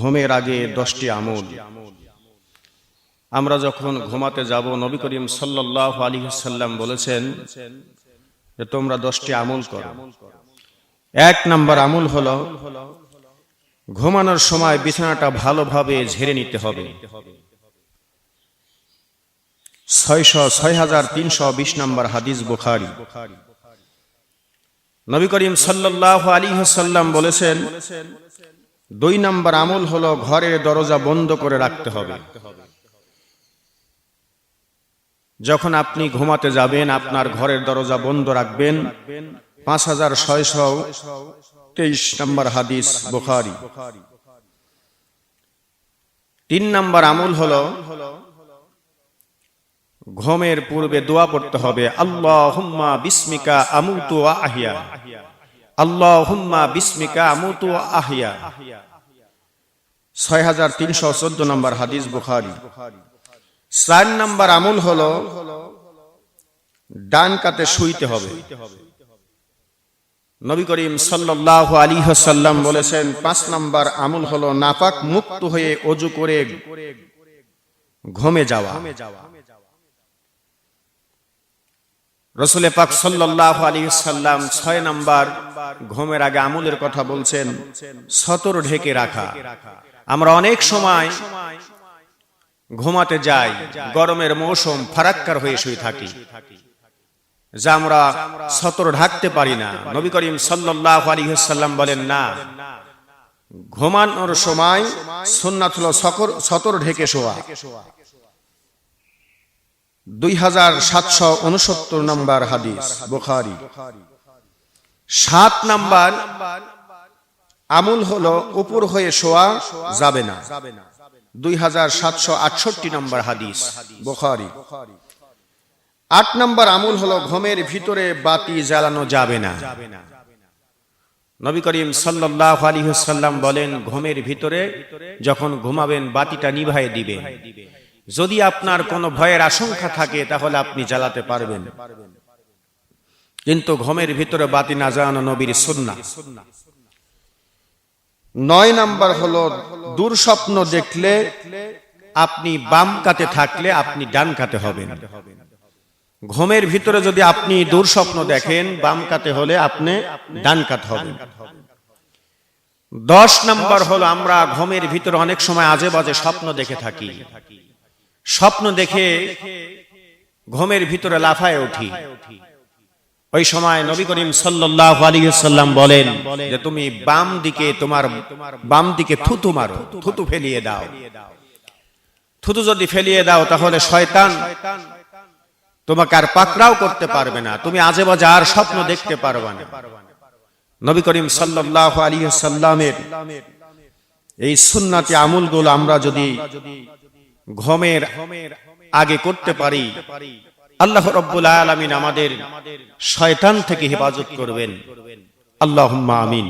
ঘুমের আগে দশটি আমল। আমরা যখন ঘুমাতে যাব, নবী করিম সাল্লাহ আলী সাল্লাম বলেছেন যে, তোমরা দশটি আমল করো। এক নাম্বার আমল হলো, ঘুমানোর সময় বিছানাটা ভালোভাবে ঝেড়ে নিতে হবে। ছয়শো, ছয় হাজার তিনশো বিশ নম্বর হাদিস বুখারি। নবী করিম সাল্লাহ আলী সাল্লাম বলেছেন দুই নম্বর আমল হলো ঘরের দরজা বন্ধ করে রাখতে হবে। যখন আপনি ঘুমাতে যাবেন, আপনার ঘরের দরজা বন্ধ রাখবেন। পাঁচ হাজার ছয়শো তেইশ নম্বর হাদিস বুখারি। তিন নম্বর আমল হলো ঘুমের পূর্বে দোয়া পড়তে হবে আল্লাহ বিস্মিকা আমুতু আহিয়া। আল্লাহ হুম্মা বিস্মিকা আমুতু আহিয়া। ছয় হাজার তিনশো চোদ্দ নম্বর হাদিস বুখারি। চার নম্বর আমল হলো, ডান কাতে শুইতে হবে। নবী করিম সাল্লাহ আলী সাল্লাম বলেছেন, পাঁচ নম্বর আমল হলো নাপাক মুক্ত হয়ে অজু করে ঘুমে যাওয়া। রসুলে পাক সাল্লাহ আলী সাল্লাম ছয় নম্বর ঘুমের আগে আমলের কথা বলছেন, সতর ঢেকে রাখা। আমরা অনেক সময় ঘুমাতে যাই, গরমের মৌসুম ফারাক্কার হয়ে শুয়ে থাকি, যা আমরা সতর ঢাকতে পারি না। নবী করিম সাল্লাহ আলী সাল্লাম বলেন, না, ঘুমানোর সময় সুন্নাত হলো সতর ঢেকে শোয়া। দুই হাজার হাদিস, বুখারি। সাত নাম্বার, আমুল হলো উপর হয়ে শোয়া যাবে না। দুই হাদিস, বুখারি। আট নম্বর আমুল হলো ঘুমের ভিতরে বাতি জ্বালানো যাবে না। নবী করিম সাল্লাহ আলী সাল্লাম বলেন, ঘুমের ভিতরে যখন ঘুমাবেন, বাতিটা নিভাই দিবেন। যদি আপনার কোনো ভয়ের আশঙ্কা থাকে, তাহলে আপনি জ্বালাতে পারবেন। কিন্তু ঘুমের ভিতরে বাতি না জ্বালানো নবীর সুন্না নয় নাম্বার হলো, দুঃস্বপ্ন দেখলে আপনি বাম কাতে থাকলে আপনি ডান কাতে হবেন। ঘুমের ভিতরে যদি আপনি দুঃস্বপ্ন দেখেন, বাম কাতে হলে আপনি ডান কাত হবেন। দশ নম্বর হলো, আমরা ঘুমের ভিতরে অনেক সময় আজে বাজে স্বপ্ন দেখে থাকি। স্বপ্ন দেখে ঘুমের ভিতরে লাফায় উঠি। ওই সময় নবী করিম আলিয়াল্লাম বলেন যে, তুমি বাম দিকে তোমার বাম দিকে থুতু মারো, থুতু ফেলিয়ে দাও। থুতু যদি ফেলিয়ে দাও তাহলে শয়তান তোমাকে আর পাকড়াও করতে পারবে না। তুমি আজে বাজে আর স্বপ্ন দেখতে পারবে না। নবী করিম সাল্লাহ আলী সাল্লামের এই সুন্নাতি আমুলগুলো আমরা যদি ঘমের আগে করতে পারি। আল্লাহ রব্বুল আলমিন আমাদের শয়তান থেকে হেফাজত করবেন। আল্লাহ আমিন।